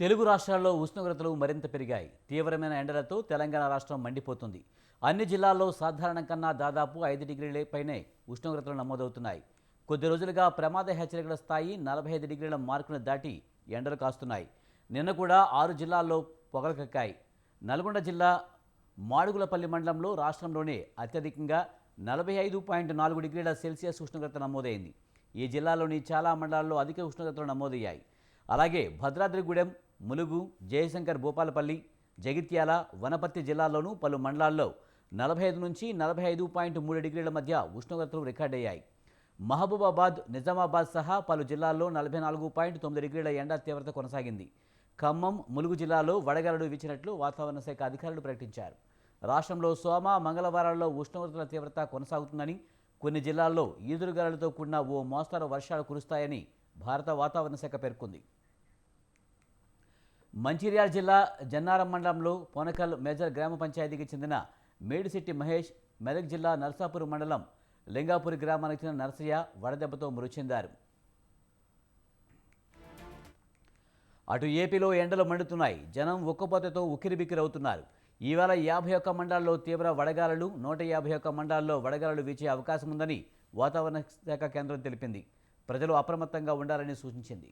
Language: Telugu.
తెలుగు రాష్ట్రాల్లో ఉష్ణోగ్రతలు మరింత పెరిగాయి. తీవ్రమైన ఎండలతో తెలంగాణ రాష్ట్రం మండిపోతుంది. అన్ని జిల్లాల్లో సాధారణం కన్నా దాదాపు ఐదు డిగ్రీల పైనే ఉష్ణోగ్రతలు నమోదవుతున్నాయి. కొద్ది రోజులుగా ప్రమాద హెచ్చరికల స్థాయి నలభై ఐదు డిగ్రీల మార్కును దాటి ఎండలు కాస్తున్నాయి. నిన్న కూడా ఆరు జిల్లాల్లో పొగలు కక్కాయి. నల్గొండ జిల్లా మాడుగులపల్లి మండలంలో రాష్ట్రంలోనే అత్యధికంగా నలభై ఐదు పాయింట్ నాలుగు డిగ్రీల సెల్సియస్ ఉష్ణోగ్రత నమోదైంది. ఈ జిల్లాలోని చాలా మండలాల్లో అధిక ఉష్ణోగ్రతలు నమోదయ్యాయి. అలాగే భద్రాద్రిగూడెం ములుగు జయశంకర్ భూపాలపల్లి జగిత్యాల వనపర్తి జిల్లాల్లోనూ పలు మండలాల్లో నలభై ఐదు నుంచి నలభై ఐదు పాయింట్ మూడు డిగ్రీల మధ్య ఉష్ణోగ్రతలు రికార్డయ్యాయి. మహబూబాబాద్ నిజామాబాద్ సహా పలు జిల్లాల్లో నలభై నాలుగు పాయింట్ తొమ్మిది డిగ్రీల ఎండ తీవ్రత కొనసాగింది. ఖమ్మం ములుగు జిల్లాలో వడగలడు వీచినట్లు వాతావరణ శాఖ అధికారులు ప్రకటించారు. రాష్ట్రంలో సోమ మంగళవారాల్లో ఉష్ణోగ్రతల తీవ్రత కొనసాగుతుందని కొన్ని జిల్లాల్లో ఈదురుగాలులతో కూడిన ఓ మోస్తరు వర్షాలు కురుస్తాయని భారత వాతావరణ శాఖ పేర్కొంది. మంచిర్యాల జిల్లా జన్నారం మండలంలో పోనకల్ మేజర్ గ్రామ పంచాయతీకి చెందిన మేడిశెట్టి మహేష్ మెదక్ జిల్లా నర్సాపూర్ మండలం లింగాపూర్ గ్రామానికి చెందిన నర్సయ్య వడదెబ్బతో మృతి చెందారు. అటు ఏపీలో ఎండలు మండుతున్నాయి. జనం ఉక్కపోతతో ఉక్కిరిబిక్కిరవుతున్నారు. ఈవేళ యాభై ఒక్క మండలాల్లో తీవ్ర వడగాలులు నూట యాభై ఒక్క మండలాల్లో వడగాలులు వీచే అవకాశం ఉందని వాతావరణ శాఖ కేంద్రం తెలిపింది. ప్రజలు అప్రమత్తంగా ఉండాలని సూచించింది.